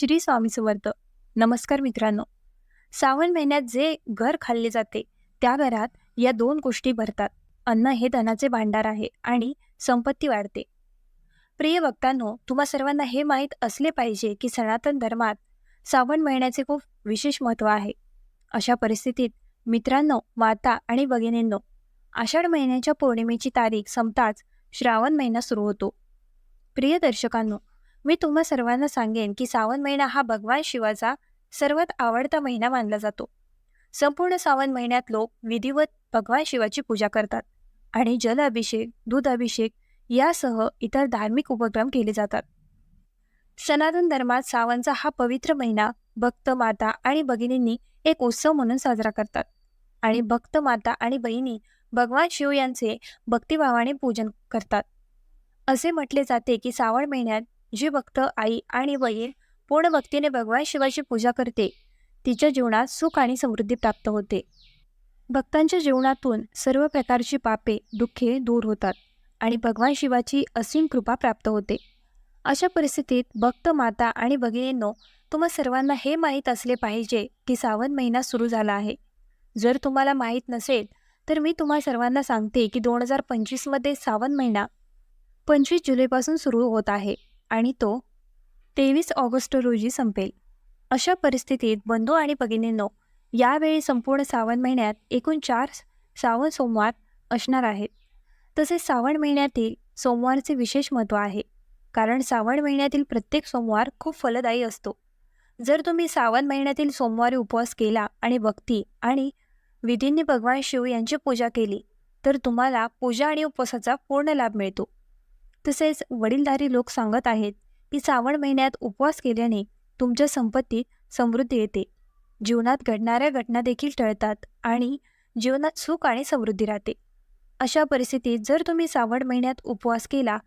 श्री स्वामी समर्थ. नमस्कार मित्रांनो. श्रावण महिन्यात जे घर खाल्ले जाते त्या घरात या दोन गोष्टी भरतात. अन्न हे धनाचे भांडार आहे आणि संपत्ती वाढते. प्रिय वक्तांनो तुम्हा सर्वांना हे माहीत असले पाहिजे की सनातन धर्मात श्रावण महिन्याचे खूप विशेष महत्त्व आहे. अशा परिस्थितीत मित्रांनो माता आणि भगिनींनो आषाढ महिन्याच्या पौर्णिमेची तारीख संपताच श्रावण महिना सुरू होतो. प्रिय दर्शकांनो मी तुम्हा सर्वांना सांगेन की सावन महिना हा भगवान शिवाचा सर्वात आवडता महिना मानला जातो. संपूर्ण सावन महिन्यात लोक विधिवत भगवान शिवाची पूजा करतात आणि जल अभिषेक दूध अभिषेक यासह इतर धार्मिक उपक्रम केले जातात. सनातन धर्मात सावनचा हा पवित्र महिना भक्त माता आणि भगिनींनी एक उत्सव म्हणून साजरा करतात आणि भक्त माता आणि बहिणी भगवान शिव यांचे भक्तिभावाने पूजन करतात. असे म्हटले जाते की श्रावण महिन्यात जी भक्त आई आणि बहीण पूर्ण भक्तीने भगवान शिवाची पूजा करते तिच्या जीवनात सुख आणि समृद्धी प्राप्त होते. भक्तांच्या जीवनातून सर्व प्रकारची पापे दुःखे दूर होतात आणि भगवान शिवाची असीम कृपा प्राप्त होते. अशा परिस्थितीत भक्त माता आणि भगिनींनो तुम्हा सर्वांना हे माहीत असले पाहिजे की सावन महिना सुरू झाला आहे. जर तुम्हाला माहीत नसेल तर मी तुम्हा सर्वांना सांगते की दोन हजार पंचवीसमध्ये सावन महिना पंचवीस जुलैपासून सुरू होत आहे. आणि तो तेवीस ऑगस्ट रोजी संपेल. अशा परिस्थितीत बंधू आणि भगिनींनो यावेळी संपूर्ण श्रावण महिन्यात एकूण चार श्रावण सोमवार असणार आहेत. तसेच श्रावण महिन्यातील सोमवारचे विशेष महत्त्व आहे. कारण श्रावण महिन्यातील प्रत्येक सोमवार खूप फलदायी असतो. जर तुम्ही श्रावण महिन्यातील सोमवारी उपवास केला आणि भक्ती आणि विधींनी भगवान शिव यांची पूजा केली तर तुम्हाला पूजा आणि उपवासाचा पूर्ण लाभ मिळतो. तसेच वडीलधारी लोक सांगत आहेत की श्रावण महिन्यात उपवास केल्याने तुमच्या संपत्तीत समृद्धी येते. जीवनात घडणाऱ्या घटना देखील टळतात आणि जीवनात सुख आणि समृद्धी राहते. अशा परिस्थितीत जर तुम्ही श्रावण महिन्यात उपवास केला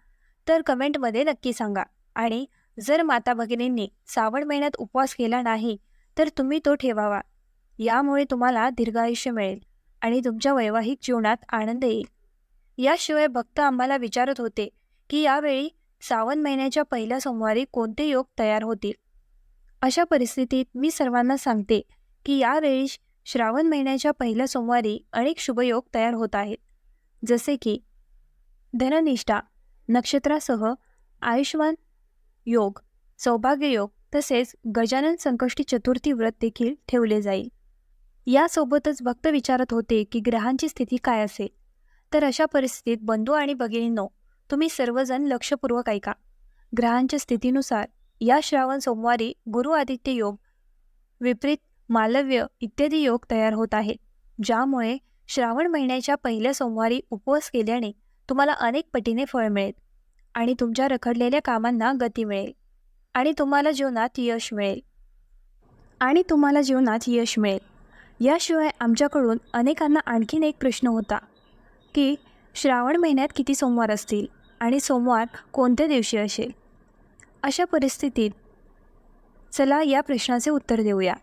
तर कमेंटमध्ये नक्की सांगा आणि जर माता भगिनींनी श्रावण महिन्यात उपवास केला नाही तर तुम्ही तो ठेवावा. यामुळे तुम्हाला दीर्घायुष्य मिळेल आणि तुमच्या वैवाहिक जीवनात आनंद येईल. याशिवाय भक्त आम्हाला विचारत होते की यावेळी श्रावण महिन्याच्या पहिल्या सोमवारी कोणते योग तयार होतील? अशा परिस्थितीत मी सर्वांना सांगते की यावेळी श्रावण महिन्याच्या पहिल्या सोमवारी अनेक शुभयोग तयार होत आहेत. जसे की धननिष्ठा नक्षत्रासह आयुष्मान योग सौभाग्य योग तसेच गजानन संकष्टी चतुर्थी व्रत देखील ठेवले जाईल. यासोबतच भक्त विचारत होते की ग्रहांची स्थिती काय असेल? तर अशा परिस्थितीत बंधू आणि भगिनींनो तुम्ही सर्वजण लक्षपूर्वक ऐका. ग्रहांच्या स्थितीनुसार या श्रावण सोमवारी गुरु आदित्य योग विपरीत मालव्य इत्यादी योग तयार होत आहेत ज्यामुळे श्रावण महिन्याच्या पहिल्या सोमवारी उपवास केल्याने तुम्हाला अनेक पटीने फळ मिळेल आणि तुमच्या रखडलेल्या कामांना गती मिळेल आणि तुम्हाला जीवनात यश मिळेल. आणि तुम्हाला जीवनात यश मिळेल. याशिवाय आमच्याकडून अनेकांना आणखीन एक प्रश्न होता की श्रावण महिन्यात किती सोमवार असतील? आणि सोमवार कोणत्या दिवशी असेल? अशा परिस्थितीत चला या प्रश्नाचे उत्तर देऊया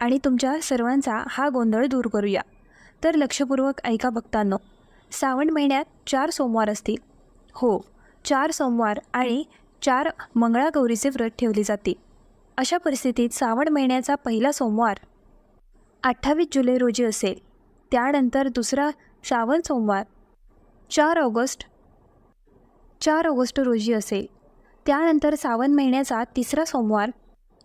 आणि तुमच्या सर्वांचा हा गोंधळ दूर करूया. तर लक्षपूर्वक ऐका भक्तांनो श्रावण महिन्यात चार सोमवार असतील. हो चार सोमवार आणि चार मंगळागौरीचे व्रत ठेवले जाते. अशा परिस्थितीत श्रावण महिन्याचा पहिला सोमवार अठ्ठावीस जुलै रोजी असेल. त्यानंतर दुसरा श्रावण सोमवार चार ऑगस्ट चार ऑगस्ट रोजी असेल. त्यानंतर सावन महिन्याचा तिसरा सोमवार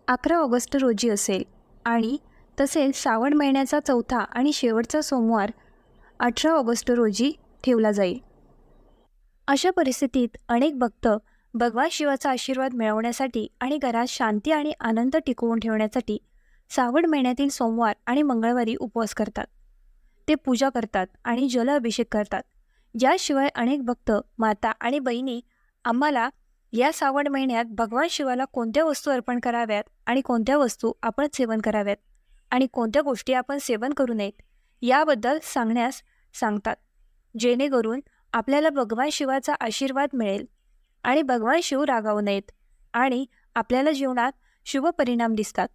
अकरा ऑगस्ट रोजी असेल. आणि तसेच श्रावण महिन्याचा चौथा आणि शेवटचा सोमवार अठरा ऑगस्ट रोजी ठेवला जाईल. अशा परिस्थितीत अनेक भक्त भगवान शिवाचा आशीर्वाद मिळवण्यासाठी आणि घरात शांती आणि आनंद टिकवून ठेवण्यासाठी श्रावण महिन्यातील सोमवार आणि मंगळवारी उपवास करतात. ते पूजा करतात आणि जल अभिषेक करतात. याशिवाय अनेक भक्त माता आणि बहिणी आम्हाला या श्रावण महिन्यात भगवान शिवाला कोणत्या वस्तू अर्पण कराव्यात आणि कोणत्या वस्तू आपण सेवन कराव्यात आणि कोणत्या गोष्टी आपण सेवन करू नयेत याबद्दल सांगण्यास सांगतात. जेणेकरून आपल्याला भगवान शिवाचा आशीर्वाद मिळेल आणि भगवान शिव रागावू नयेत आणि आपल्याला जीवनात शुभ परिणाम दिसतात.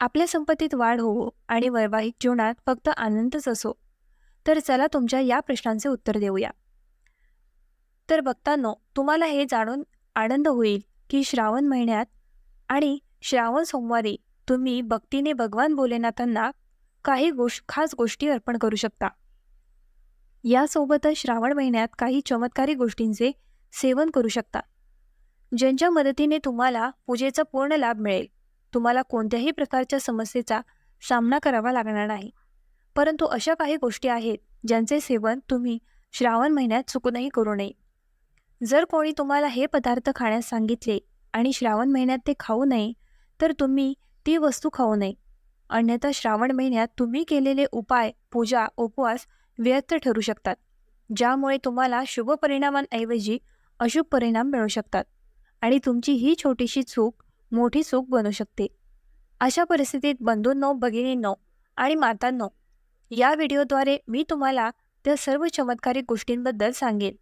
आपल्या संपत्तीत वाढ होवो आणि वैवाहिक जीवनात फक्त आनंदच असो. तर चला तुमच्या या प्रश्नांचे उत्तर देऊया. तर भक्तांनो तुम्हाला हे जाणून आनंद होईल की श्रावण महिन्यात आणि श्रावण सोमवारी तुम्ही भक्तीने भगवान भोलेनाथांना काही गोष्ट खास गोष्टी अर्पण करू शकता. यासोबतच श्रावण महिन्यात काही चमत्कारी गोष्टींचे सेवन करू शकता. ज्यांच्या मदतीने तुम्हाला पूजेचा पूर्ण लाभ मिळेल. तुम्हाला कोणत्याही प्रकारच्या समस्येचा सामना करावा लागणार नाही. परंतु अशा काही गोष्टी आहेत ज्यांचे सेवन तुम्ही श्रावण महिन्यात चुकूनही करू नये. जर कोणी तुम्हाला हे पदार्थ खाण्यास सांगितले आणि श्रावण महिन्यात ते खाऊ नये तर तुम्ही ती वस्तू खाऊ नये. अन्यथा श्रावण महिन्यात तुम्ही केलेले उपाय पूजा उपवास व्यर्थ ठरू शकतात ज्यामुळे तुम्हाला शुभ परिणामांऐवजी अशुभ परिणाम मिळू शकतात आणि तुमची ही छोटीशी चूक मोठी चूक बनू शकते. अशा परिस्थितीत बंधूंनो भगिनींनो आणि मातांनो या व्हिडिओद्वारे मी तुम्हाला त्या सर्व चमत्कारिक गोष्टींबद्दल सांगेन.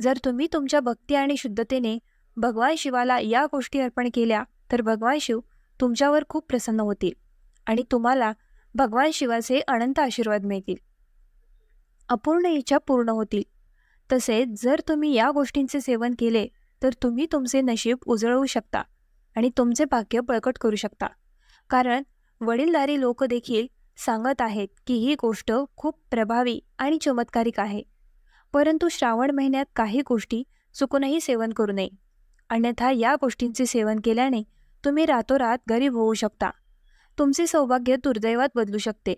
जर तुम्ही तुमच्या भक्ती आणि शुद्धतेने भगवान शिवाला या गोष्टी अर्पण केल्या तर भगवान शिव तुमच्यावर खूप प्रसन्न होतील आणि तुम्हाला भगवान शिवाचे अनंत आशीर्वाद मिळतील. अपूर्ण इच्छा पूर्ण होतील. तसेच जर तुम्ही या गोष्टींचे सेवन केले तर तुम्ही तुमचे नशीब उजळवू शकता आणि तुमचे भाग्य बळकट करू शकता. कारण वडीलधारी लोक देखील सांगत आहेत की ही गोष्ट खूप प्रभावी आणि चमत्कारिक आहे. परंतु श्रावण महिन्यात काही गोष्टी चुकूनही सेवन करू नये. अन्यथा या गोष्टींचे सेवन केल्याने तुम्ही रातोरात गरीब होऊ शकता. तुमचे सौभाग्य दुर्दैवात बदलू शकते.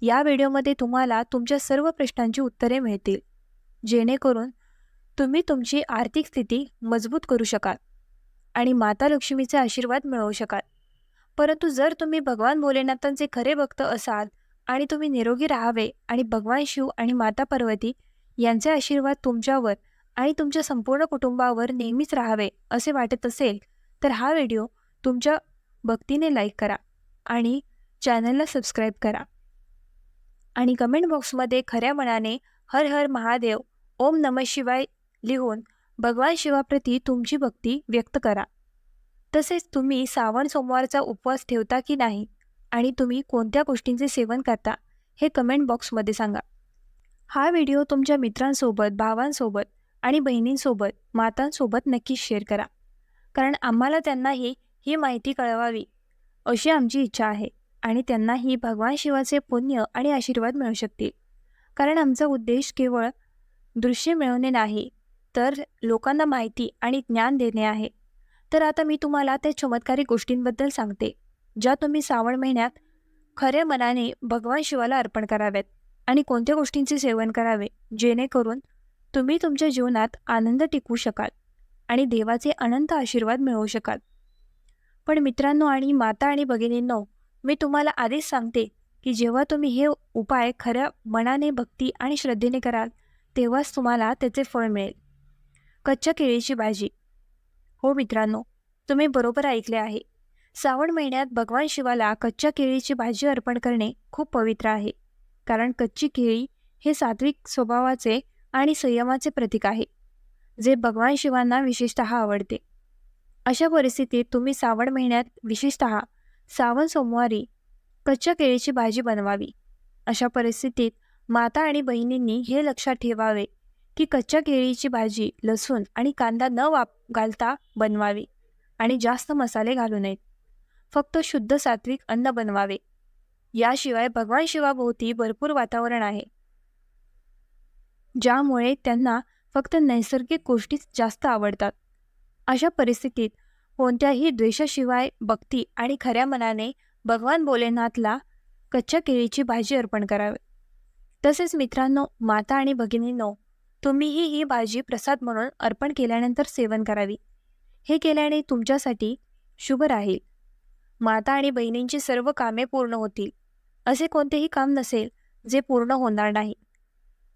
या व्हिडिओमध्ये तुम्हाला तुमच्या सर्व प्रश्नांची उत्तरे मिळतील. जेणेकरून तुम्ही तुमची आर्थिक स्थिती मजबूत करू शकाल आणि माता लक्ष्मीचे आशीर्वाद मिळवू शकाल. परंतु जर तुम्ही भगवान भोलेनाथांचे खरे भक्त असाल आणि तुम्ही निरोगी राहावे आणि भगवान शिव आणि माता पार्वती यांचे आशीर्वाद तुमच्यावर आणि तुमच्या संपूर्ण कुटुंबावर नेहमीच राहावे असे वाटत असेल तर हा व्हिडिओ तुमच्या भक्तीने लाईक करा आणि चॅनलला सबस्क्राईब करा. आणि कमेंट बॉक्समध्ये खऱ्या मनाने हर हर महादेव ओम नम शिवाय लिहून भगवान शिवाप्रती तुमची भक्ती व्यक्त करा. तसेच तुम्ही सावण सोमवारचा उपवास ठेवता की नाही? आणि तुम्ही कोणत्या गोष्टींचे सेवन करता? हे कमेंट बॉक्समध्ये सांगा. हा व्हिडिओ तुमच्या मित्रांसोबत भावांसोबत आणि बहिणींसोबत मातांसोबत नक्कीच शेअर करा. कारण आम्हाला त्यांनाही ही माहिती कळवावी अशी आमची इच्छा आहे. आणि त्यांनाही भगवान शिवाचे पुण्य आणि आशीर्वाद मिळू शकतील. कारण आमचा उद्देश केवळ दृश्य मिळवणे नाही तर लोकांना माहिती आणि ज्ञान देणे आहे. तर आता मी तुम्हाला त्या चमत्कारी गोष्टींबद्दल सांगते ज्या तुम्ही श्रावण महिन्यात खऱ्या मनाने भगवान शिवाला अर्पण कराव्यात आणि कोणत्या गोष्टींचे सेवन करावे जेणेकरून तुम्ही तुमच्या जीवनात आनंद टिकवू शकाल आणि देवाचे अनंत आशीर्वाद मिळवू शकाल. पण मित्रांनो आणि माता आणि भगिनींनो मी तुम्हाला आधीच सांगते की जेव्हा तुम्ही हे उपाय खऱ्या मनाने भक्ती आणि श्रद्धेने कराल तेव्हाच तुम्हाला त्याचे फळ मिळेल. कच्च्या केळीची भाजी हो मित्रांनो तुम्ही बरोबर ऐकले आहे. श्रावण महिन्यात भगवान शिवाला कच्च्या केळीची भाजी अर्पण करणे खूप पवित्र आहे. कारण कच्ची केळी हे सात्विक स्वभावाचे आणि संयमाचे प्रतीक आहे जे भगवान शिवांना विशेषत आवडते. अशा परिस्थितीत तुम्ही श्रावण महिन्यात विशेषत श्रावण सोमवारी कच्च्या केळीची भाजी बनवावी. अशा परिस्थितीत माता आणि बहिणींनी हे लक्षात ठेवावे की कच्च्या केळीची भाजी लसूण आणि कांदा न वाप घालता बनवावी आणि जास्त मसाले घालू नयेत. फक्त शुद्ध सात्विक अन्न बनवावे. याशिवाय भगवान शिवाभोवती भरपूर वातावरण आहे. ज्यामुळे त्यांना फक्त नैसर्गिक गोष्टीच जास्त आवडतात. अशा परिस्थितीत कोणत्याही द्वेषाशिवाय भक्ती आणि खऱ्या मनाने भगवान भोलेनाथला कच्च्या केळीची भाजी अर्पण करावे. तसेच मित्रांनो माता आणि भगिनींनो तुम्हीही ही भाजी प्रसाद म्हणून अर्पण केल्यानंतर सेवन करावी. हे केल्याने तुमच्यासाठी शुभ राहील. माता आणि बहिणींची सर्व कामे पूर्ण होतील. असे कोणतेही काम नसेल जे पूर्ण होणार नाही.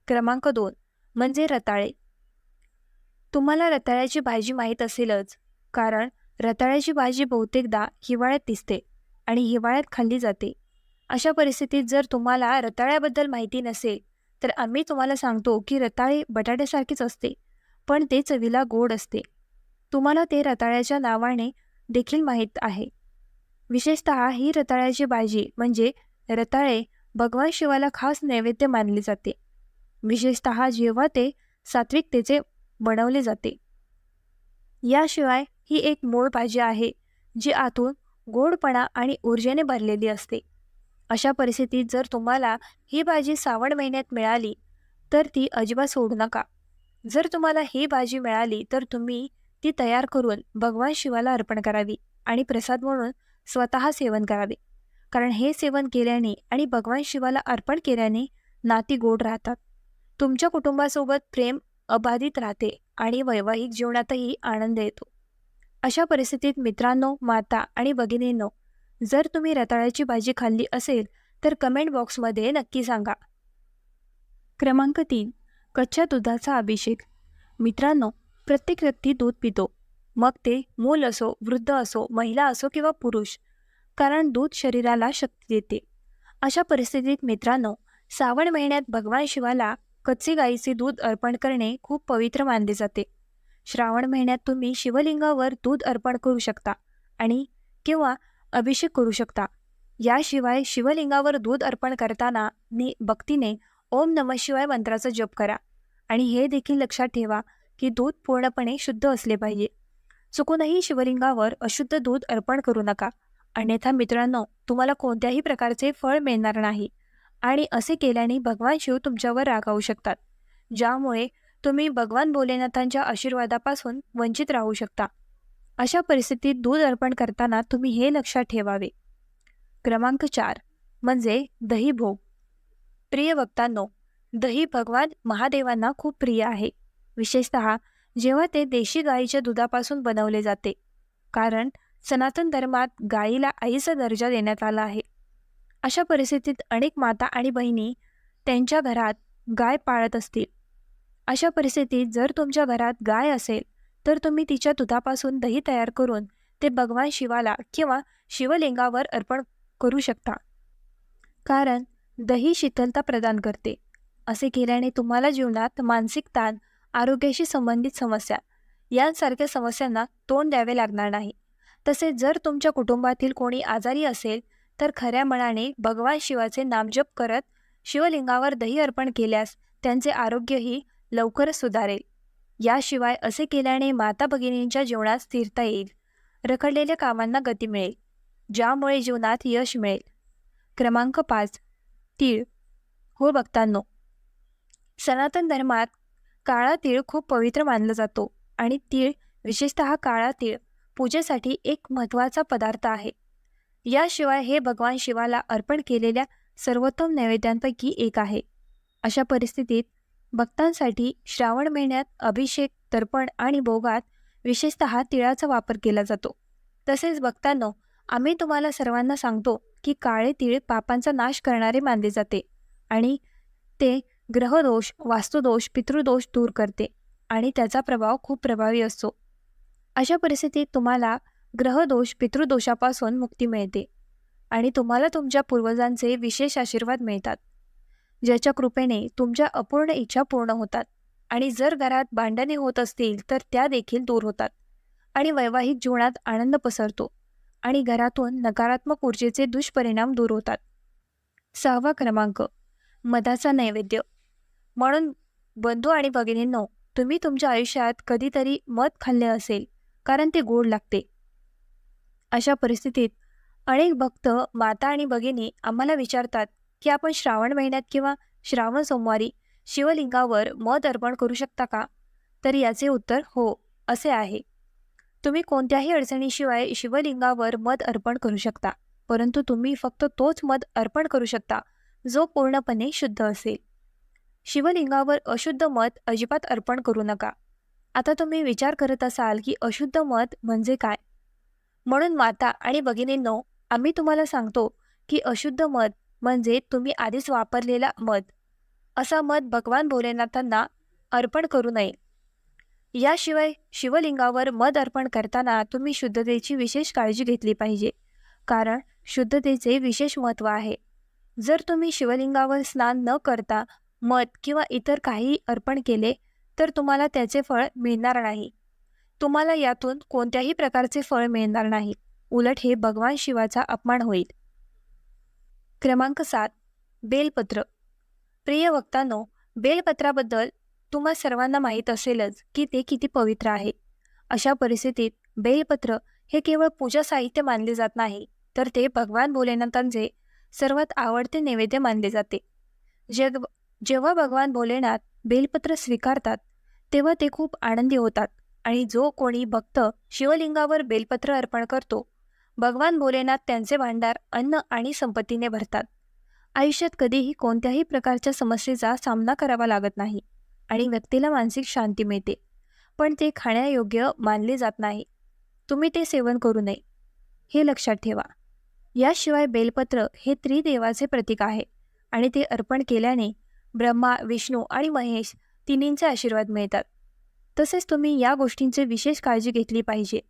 क्रमांक दोन म्हणजे रताळे. तुम्हाला रताळ्याची भाजी माहीत असेलच कारण रताळ्याची भाजी बहुतेकदा हिवाळ्यात दिसते आणि हिवाळ्यात खाल्ली जाते. अशा परिस्थितीत जर तुम्हाला रताळ्याबद्दल माहिती नसेल तर आम्ही तुम्हाला सांगतो की रताळे बटाट्यासारखीच असते पण ते चवीला गोड असते. तुम्हाला ते रताळ्याच्या नावाने देखील माहीत आहे. विशेषत ही रताळ्याची भाजी म्हणजे रताळे भगवान शिवाला खास नैवेद्य मानले जाते. विशेषत जेव्हा ते सात्विकतेचे बनवले जाते. याशिवाय ही एक मूळ भाजी आहे जी आतून गोडपणा आणि ऊर्जेने भरलेली असते. अशा परिस्थितीत जर तुम्हाला ही भाजी श्रावण महिन्यात मिळाली तर ती अजिबात सोडू नका. जर तुम्हाला ही भाजी मिळाली तर तुम्ही ती तयार करून भगवान शिवाला अर्पण करावी आणि प्रसाद म्हणून स्वतः सेवन करावे. कारण हे सेवन केल्याने आणि भगवान शिवाला अर्पण केल्याने नाती गोड राहतात. तुमच्या कुटुंबासोबत प्रेम अबाधित राहते आणि वैवाहिक जीवनातही आनंद येतो. अशा परिस्थितीत मित्रांनो माता आणि भगिनींनो जर तुम्ही रताळ्याची भाजी खाल्ली असेल तर कमेंट बॉक्समध्ये नक्की सांगा. क्रमांक तीन कच्च्या दुधाचा अभिषेक. मित्रांनो प्रत्येक व्यक्ती दूध पितो. मग ते मूल असो वृद्ध असो महिला असो किंवा पुरुष. कारण दूध शरीराला शक्ती देते. अशा परिस्थितीत मित्रांनो श्रावण महिन्यात भगवान शिवाला कच्चे गाईचे दूध अर्पण करणे खूप पवित्र मानले जाते. श्रावण महिन्यात तुम्ही शिवलिंगावर दूध अर्पण करू शकता आणि किंवा अभिषेक करू शकता. याशिवाय शिवलिंगावर दूध अर्पण करताना नि भक्तीने ओम नम शिवाय मंत्राचा जप करा. आणि हे देखील लक्षात ठेवा की दूध पूर्णपणे शुद्ध असले पाहिजे. चुकूनही शिवलिंगावर अशुद्ध दूध अर्पण करू नका. अन्यथा मित्रांनो तुम्हाला कोणत्याही प्रकारचे फळ मिळणार नाही. आणि असे केल्याने भगवान शिव तुमच्यावर रागावू शकतात. ज्यामुळे तुम्ही भगवान भोलेनाथांच्या आशीर्वादापासून वंचित राहू शकता. अशा परिस्थितीत दूध अर्पण करताना तुम्ही हे लक्षात ठेवावे. क्रमांक चार म्हणजे दही भोग. प्रिय वक्तांनो दही भगवान महादेवांना खूप प्रिय आहे. विशेषत जेव्हा ते देशी गाईच्या दुधापासून बनवले जाते कारण सनातन धर्मात गाईला आईचा दर्जा देण्यात आला आहे. अशा परिस्थितीत अनेक माता आणि बहिणी त्यांच्या घरात गाय पाळत असतील. अशा परिस्थितीत जर तुमच्या घरात गाय असेल तर तुम्ही तिच्या दुधापासून दही तयार करून ते भगवान शिवाला किंवा शिवलिंगावर अर्पण करू शकता. कारण दही शीतलता प्रदान करते. असे केल्याने तुम्हाला जीवनात मानसिक ताण आरोग्याशी संबंधित समस्या यांसारख्या समस्यांना तोंड द्यावे लागणार नाही. तसेच जर तुमच्या कुटुंबातील कोणी आजारी असेल तर खऱ्या मनाने भगवान शिवाचे नामजप करत शिवलिंगावर दही अर्पण केल्यास त्यांचे आरोग्यही लवकरच सुधारेल. याशिवाय असे केल्याने माता भगिनींच्या जीवनात स्थिरता येईल. रखडलेल्या कामांना गती मिळेल ज्यामुळे जीवनात यश मिळेल. क्रमांक पाच. तीळ. हो भक्तांनो सनातन धर्मात काळा तीळ खूप पवित्र मानला जातो आणि तीळ विशेषत काळा तीळ पूजेसाठी एक महत्त्वाचा पदार्थ आहे. याशिवाय हे भगवान शिवाला अर्पण केलेल्या सर्वोत्तम नैवेद्यांपैकी एक आहे. अशा परिस्थितीत भक्तांसाठी श्रावण महिन्यात अभिषेक तर्पण आणि भोगात विशेषत तिळाचा वापर केला जातो. तसेच भक्तांनो आम्ही तुम्हाला सर्वांना सांगतो की काळे तिळ पापांचा नाश करणारे मानले जाते आणि ते ग्रहदोष वास्तुदोष पितृदोष दूर करते आणि त्याचा प्रभाव खूप प्रभावी असतो. अशा परिस्थितीत तुम्हाला ग्रहदोष पितृदोषापासून मुक्ती मिळते आणि तुम्हाला तुमच्या पूर्वजांचे विशेष आशीर्वाद मिळतात. ज्याच्या कृपेने तुमच्या अपूर्ण इच्छा पूर्ण होतात. आणि जर घरात भांडणे होत असतील तर त्या देखील दूर होतात. आणि वैवाहिक जीवनात आनंद पसरतो. आणि घरातून नकारात्मक ऊर्जेचे दुष्परिणाम दूर होतात. सहावा क्रमांक मधाचा नैवेद्य. म्हणून बंधू आणि भगिनींनो तुम्ही तुमच्या आयुष्यात कधीतरी मध खाल्ले असेल कारण ते गोड लागते. अशा परिस्थितीत अनेक भक्त माता आणि भगिनी आम्हाला विचारतात की आपण श्रावण महिन्यात किंवा श्रावण सोमवारी शिवलिंगावर मध अर्पण करू शकता का? तर याचे उत्तर हो असे आहे. तुम्ही कोणत्याही अडचणीशिवाय शिवलिंगावर मध अर्पण करू शकता परंतु तुम्ही फक्त तोच मध अर्पण करू शकता जो पूर्णपणे शुद्ध असेल. शिवलिंगावर अशुद्ध मध अजिबात अर्पण करू नका. आता तुम्ही विचार करत असाल की अशुद्ध मध म्हणजे काय? म्हणून माता आणि भगिनींनो आम्ही तुम्हाला सांगतो की अशुद्ध मध म्हणजे तुम्ही आधीच वापरलेला मध. असा मध भगवान भोलेनाथांना अर्पण करू नये. याशिवाय शिवलिंगावर मध अर्पण करताना तुम्ही शुद्धतेची विशेष काळजी घेतली पाहिजे. कारण शुद्धतेचे विशेष महत्त्व आहे. जर तुम्ही शिवलिंगावर स्नान न करता मध किंवा इतर काही अर्पण केले तर तुम्हाला त्याचे फळ मिळणार नाही. तुम्हाला यातून कोणत्याही प्रकारचे फळ मिळणार नाही. उलट हे भगवान शिवाचा अपमान होईल. क्रमांक सात बेलपत्र. प्रिय वक्तांनो बेलपत्राबद्दल तुम्हा सर्वांना माहीत असेलच की ते किती पवित्र आहे. अशा परिस्थितीत बेलपत्र हे केवळ पूजा साहित्य मानले जात नाही तर ते भगवान भोलेनाथांचे सर्वात आवडते नैवेद्य मानले जाते. जग जेव्हा भगवान भोलेनाथ बेलपत्र स्वीकारतात तेव्हा ते खूप आनंदी होतात आणि जो कोणी भक्त शिवलिंगावर बेलपत्र अर्पण करतो भगवान भोलेनाथ त्यांचे भांडार अन्न आणि संपत्तीने भरतात. आयुष्यात कधीही कोणत्याही प्रकारच्या समस्येचा सामना करावा लागत नाही आणि व्यक्तीला मानसिक शांती मिळते. पण ते खाण्यायोग्य मानले जात नाही. तुम्ही ते सेवन करू नये. हे लक्षात ठेवा. याशिवाय बेलपत्र हे त्रिदेवाचे प्रतीक आहे आणि ते अर्पण केल्याने ब्रह्मा विष्णू आणि महेश तिन्हींचे आशीर्वाद मिळतात. तसेच तुम्ही या गोष्टींची विशेष काळजी घेतली पाहिजे.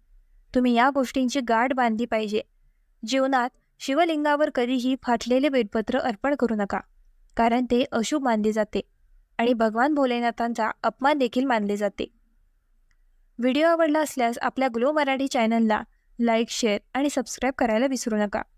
तुम्ही या गोष्टींची गाठ बांधली पाहिजे. जीवनात शिवलिंगावर कधीही फाटलेले बेलपत्र अर्पण करू नका कारण ते अशुभ मानले जाते आणि भगवान भोलेनाथांचा अपमान देखील मानले जाते. व्हिडिओ आवडला असल्यास आपल्या ग्लो मराठी चॅनलला लाईक शेअर आणि सबस्क्राईब करायला विसरू नका.